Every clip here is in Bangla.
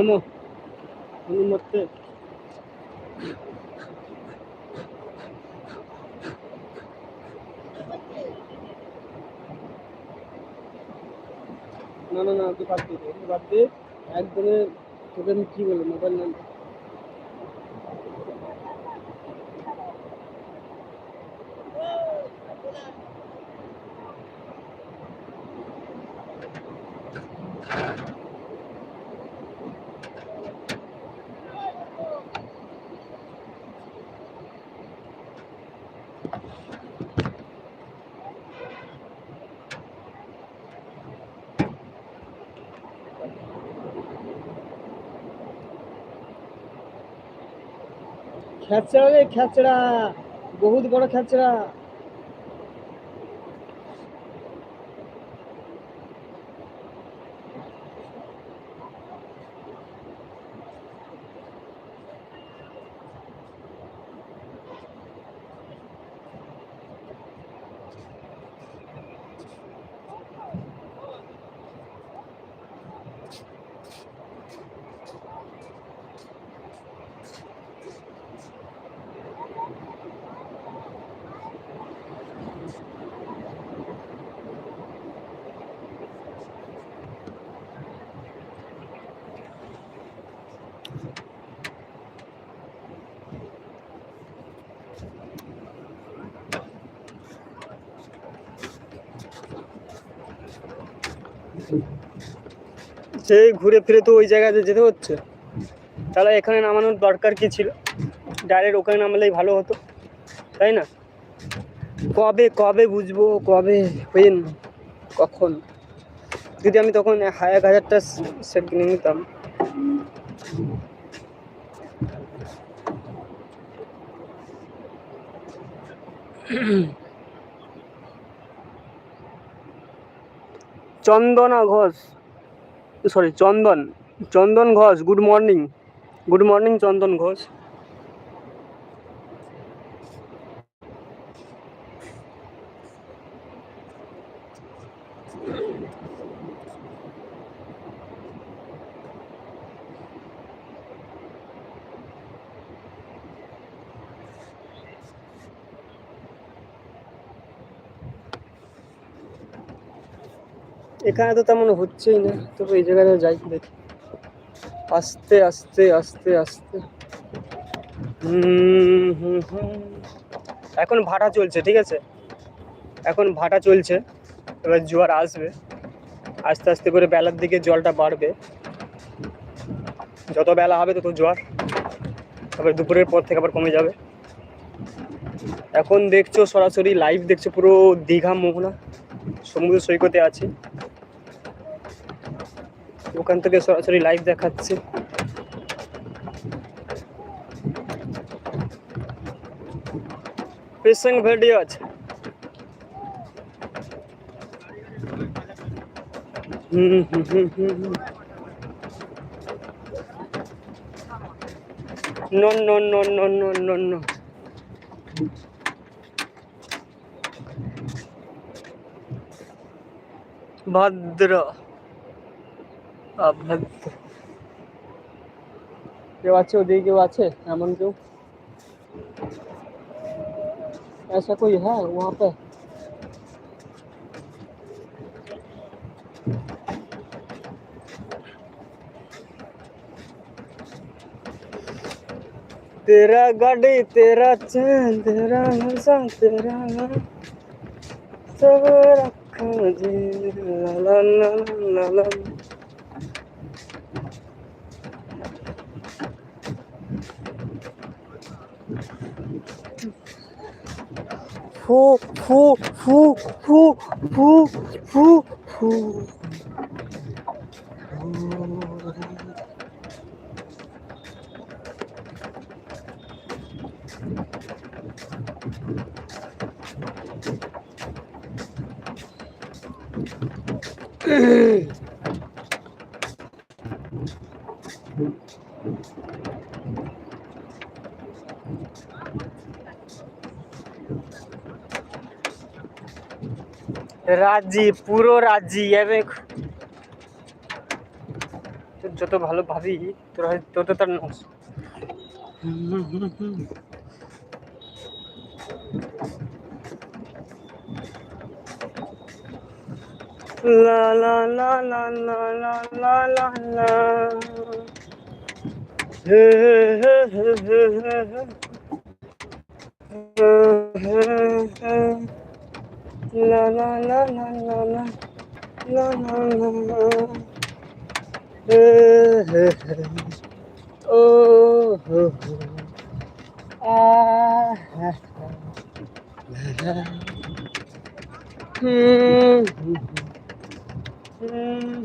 নমো হনুমতে না না না তুই বাদ দিয়ে বাদ দিয়ে একদমই তোকে আমি কি বলব মোবাইল নাম্বার খ্যাচড়া রে খ্যাচড়া বহুত বড় খ্যাচড়া সেই ঘুরে ফিরে তো ওই জায়গাতে যেতে হচ্ছে। তাহলে এখানে নামানোর দরকার কি ছিল? ডাইরেক্ট ওখানে নামালেই ভালো হতো, তাই না? কবে কবে বুঝব, কবে পেন কখন? যদি আমি তখন এক হাজারটা সেট কিনে নিতাম। Chandana Ghosh. Sorry Chandan Chandan Ghosh good morning good morning Chandan Ghosh এখানে তো তেমন হচ্ছেই না, তবে এই জায়গাটা যাই, দেখি। আস্তে আস্তে আস্তে আস্তে। এখন ভাটা চলছে, ঠিক আছে? এখন ভাটা চলছে, এবার জোয়ার আসবে। আস্তে আস্তে করে বেলার দিকে জলটা বাড়বে। যত বেলা হবে তত জোয়ার। তারপরে দুপুরের পর থেকে আবার কমে যাবে। এখন দেখছ সরাসরি লাইভ দেখছ, পুরো দীঘা মোহনা, সমুদ্র সৈকতে আছি। ওখান থেকে সরাসরি লাইভ দেখাচ্ছে। ফিশিং ভিডিও আছে। হুম হুম হুম হুম। No, no, no, no, no, no, no. ভদ্র। অভদ্র কেউ আছে ওদিকে কেউ আছে এমন কেউ ऐसा कोई है वहाँ पे तेरा गाड़ी तेरा चैन तेरा नशा तेरा सब रखा जी ला ला ला ला ला 후, 후, 후, 후, 후, 후, 후. রাজি পুরো রাজি এবে তোর যত ভালো ভাবি তোর হয়- তত তার নস। La la la la la la la la la la Eh, eh, eh. Oh, oh, oh. Ah, ah, ah. Hmm, hmm,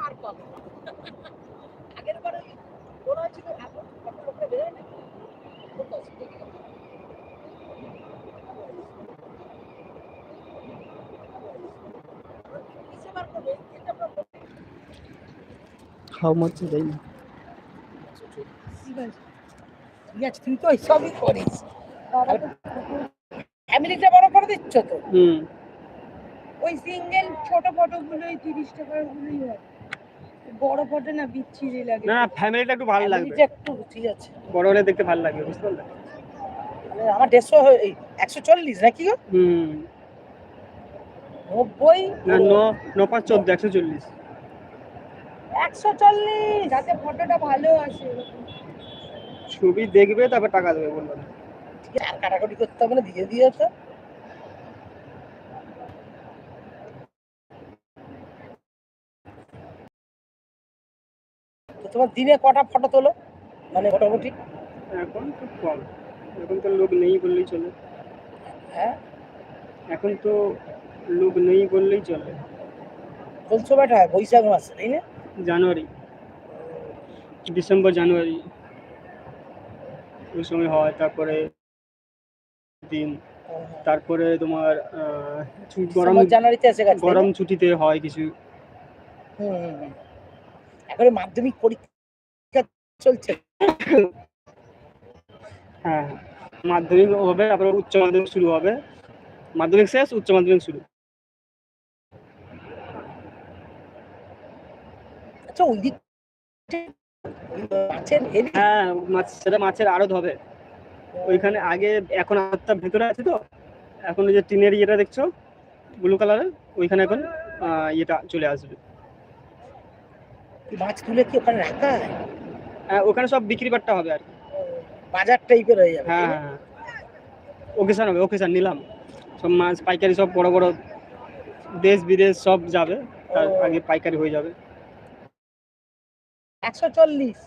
আর পাবো আগের বারে মনে হয়েছিল How তুই তো সবই করিস ফ্যামিলিটা বড় করে দিচ্ছ তো? হম। ওই সিঙ্গেল ছোট ফটোগুলোই তিরিশ টাকার গুলোই হয়। বড় ফটো না বিচ্ছিরি লাগে। না ফ্যামিলিটা একটু ভালো লাগবে। একটু ঠিক আছে। বড় হলে দেখতে ভালো লাগবে বুঝতে পারলে? মানে আমার দেড়শো একশো চল্লিশ নাকি গো? হুম। নব্বই? না ন পাঁচ চোদ্দ একশো চল্লিশ। একশো চল্লিশ যাতে ফটোটা ভালো আসে। ছবি দেখবে তারপর টাকা দেবে আর কাটাকুটি করতে হবে না দিয়ে দিয়ে তো। তোমার দিনে কটা ফটো তোলো? মানে মোটামুটি? এখন খুব কম। এখন তো লোক নেই বললেই চলে। হ্যাঁ? এখন তো লোক নেই বললেই চলে। সময়টা হয় বৈশাখ মাসে তাই না? জানুয়ারি। December January. ওই সময় হয় তারপরে দিন। তারপরে তোমার গরম জানুয়ারিতে এসে গেছে গরম ছুটিতে হয় কিছু। হুম, হুম, হুম। এখন মাধ্যমিক পরীক্ষা চলছে। হ্যাঁ হ্যাঁ। মাধ্যমিক হবে তারপরে উচ্চ মাধ্যমিক শুরু হবে। মাধ্যমিক শেষ উচ্চ মাধ্যমিক শুরু। আচ্ছা ওই দিক মাছের হ্যাঁ মাছ সেটা মাছের আড়ত হবে। ওইখানে আগে এখন আড়তটা ভেতরে আছে তো? এখন ওই যে টিনের ইয়েটা দেখছ? ব্লু কালারের? ওইখানে এখন ইয়েটা চলে আসবে। মাছ তুলে কি ওখানে রাখা ওখানে সব বিক্রি বাট্টা হবে আর। বাজার টাইপের হয়ে যাবে। হ্যাঁ হ্যাঁ হ্যাঁ। ওকেশন হবে ওকেশন নিলাম। সব মাছ পাইকারি সব বড় বড় দেশ বিদেশ সব যাবে তার আগে পাইকারি হয়ে যাবে। একশো চল্লিশ।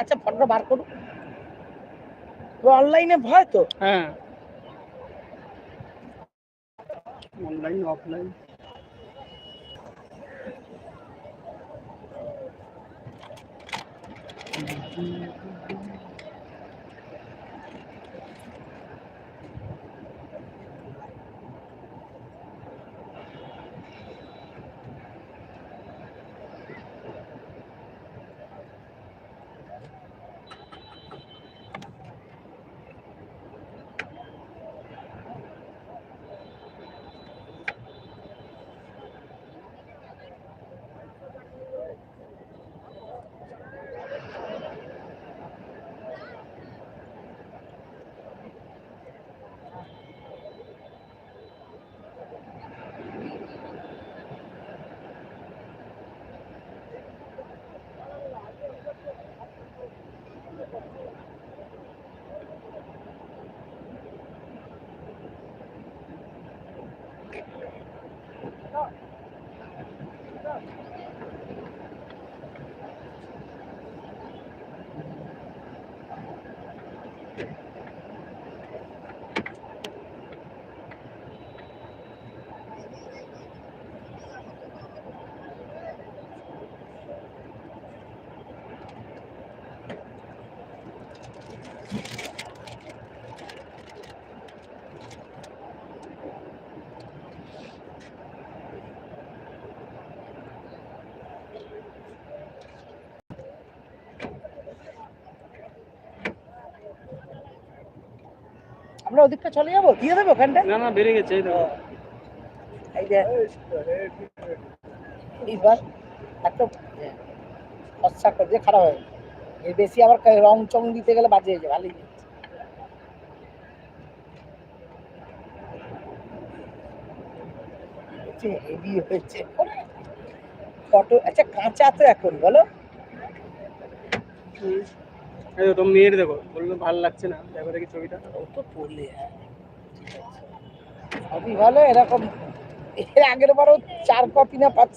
আচ্ছা ফটোটা বার করুন। অনলাইনে ভয় তো? হ্যাঁ। Online offline Mm-hmm. আমরা ওদিকটা চলে যাব? দিয়ে দেবো ওখানটা না না বেড়ে গেছে এই দেখো। এই যে এইবার এত খরচা করে দিয়ে খারাপ হয় এর বেশি আবার রং চং দিতে গেলে বাজে হয়ে যায় ভালোই হেভি হয়েছে ফটো আচ্ছা কাঁচা তো এখন বলো। দেখো, তোমার মেয়ের দেখো বলল ভালো লাগছে না দেখো দেখি ছবিটা। ও তো পড়লে হ্যাঁ সবই ভালো এরকম এর আগের বারও চার কপি না পাঁচ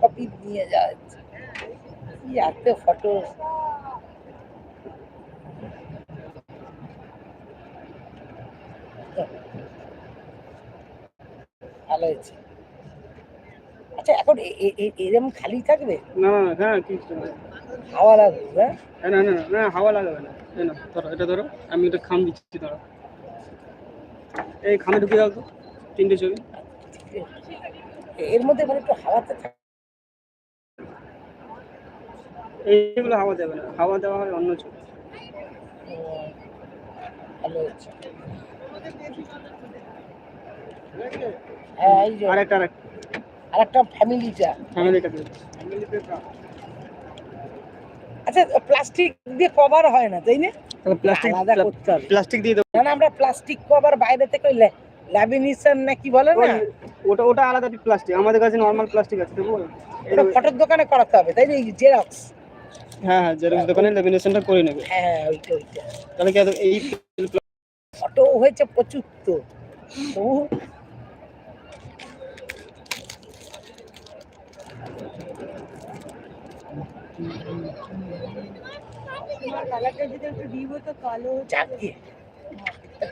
কপি নিয়ে যাওয়া হচ্ছে কি এত ফটো ভালো হয়েছে। আচ্ছা এখন এরম খালি থাকবে? না না হ্যাঁ কি না হাওয়া লাগবে না না না না হাওয়া লাগাবে না। না ধরো এটা ধরো আমি একটা খাম দিচ্ছি ধরো। এই খামে ঢুকে দাও তো তিনটে ছবি। এর মধ্যে মানে একটু হাওয়াতে এইগুলো হাওয়া দেবে না হাওয়া দেওয়া হয় অন্য ছবি। উম, ভালো হয়েছে হ্যাঁ এই যে আর একটা আর একটা আর একটা ফ্যামিলিটা ফ্যামিলিটা আচ্ছা প্লাস্টিক দিয়ে কভার হয় না তাই না? প্লাস্টিক আলাদা করতে হবে। প্লাস্টিক দিয়ে দেবো। না না আমরা প্লাস্টিক কভার বাইরে থেকে ওই ল্যামিনেশন না কি বলে না? ওটা ওটা আলাদা প্লাস্টিক আমাদের কাছে নর্মাল প্লাস্টিক আছে দেবো? ওটা ফটোর দোকানে করাতে হবে তাই না? জেরক্স হ্যাঁ হ্যাঁ জেরক্স দোকানে লেমিনেশনটা করে নেবে। হ্যাঁ ওইটা ওইটা। তাহলে কি এই ফটো হয়েছে প্রচুর তো।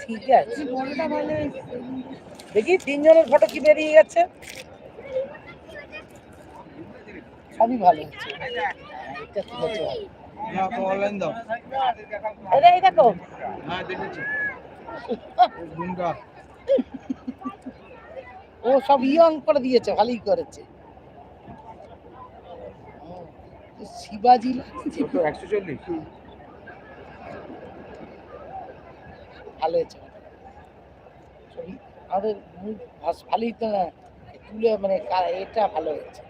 ঠিক আছে। দেখি তিনজনের ফটো কি বেরিয়ে গেছে? সবই ভালো দেখ, ও সব ইয়ং করে দিয়েছে ভালোই করেছে হুম, শিবাজি। একশো চল্লিশ। ভালো হয়েছে আমাদের মুখ ভালোই তো না তুলে মানে এটা ভালো হয়েছে।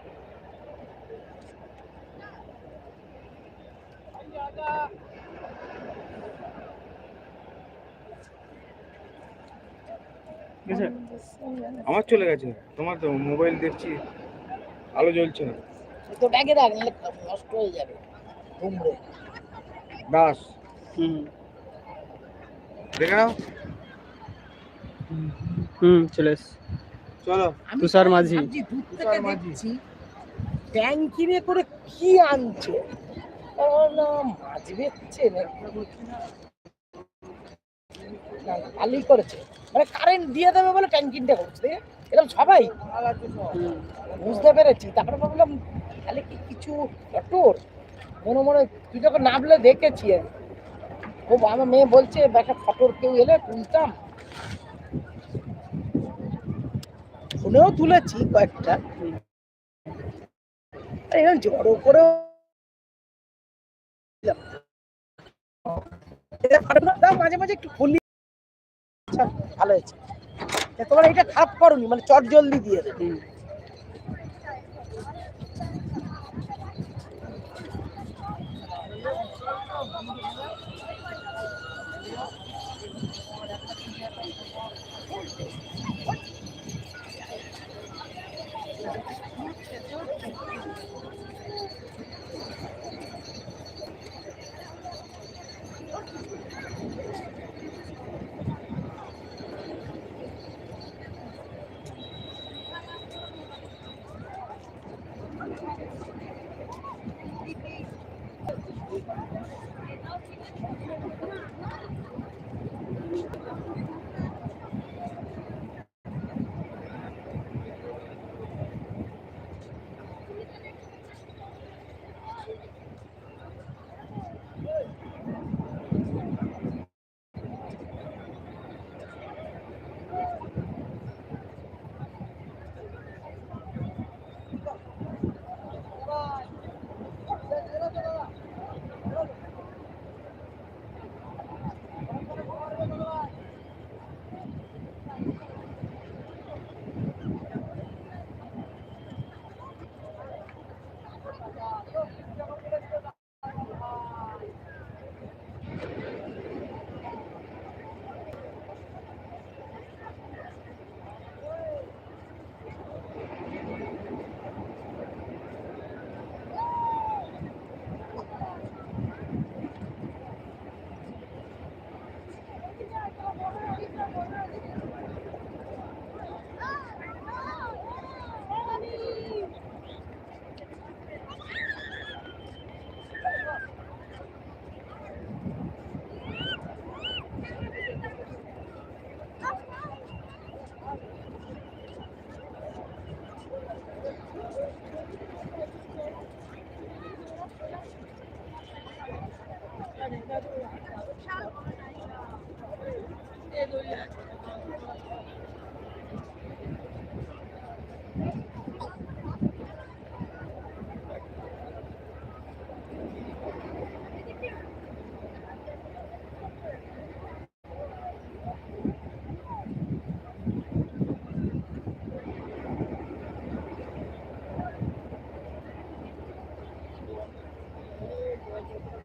আমার চলে গেছে। তোমার তো মোবাইল দেখছি আলো জ্বলছে না। তো ব্যাগে রাখ নাহলে নষ্ট হয়ে যাবে। ঘুমড়ে। দাস হুম। দেখে নাও। হুম চলে এস। চলো। তুষার মাঝি। তুষার মাঝি। ট্যাঙ্কিরে করে কি আনছে? মাছ বেচছে ভালোই করেছে। মানে কারেন্ট দিয়ে দেবে বলে করছে এরকম সবাই। বুঝতে পেরেছি। তারপরে ভাবলাম তাহলে কি কিছু ফটোর মনে মনে তুই যখন নামলে দেখেছি আমি। ও আমার মেয়ে বলছে একটা ফটোর কেউ এলে তুলতাম। ফোনেও তুলেছি কয়েকটা। এরকম জড়ো এটা মাঝে মাঝে একটু খুলি আচ্ছা, ভালো হয়েছে। তোমার এটা খারাপ করনি মানে চট জলদি দিয়ে Thank you. Okay.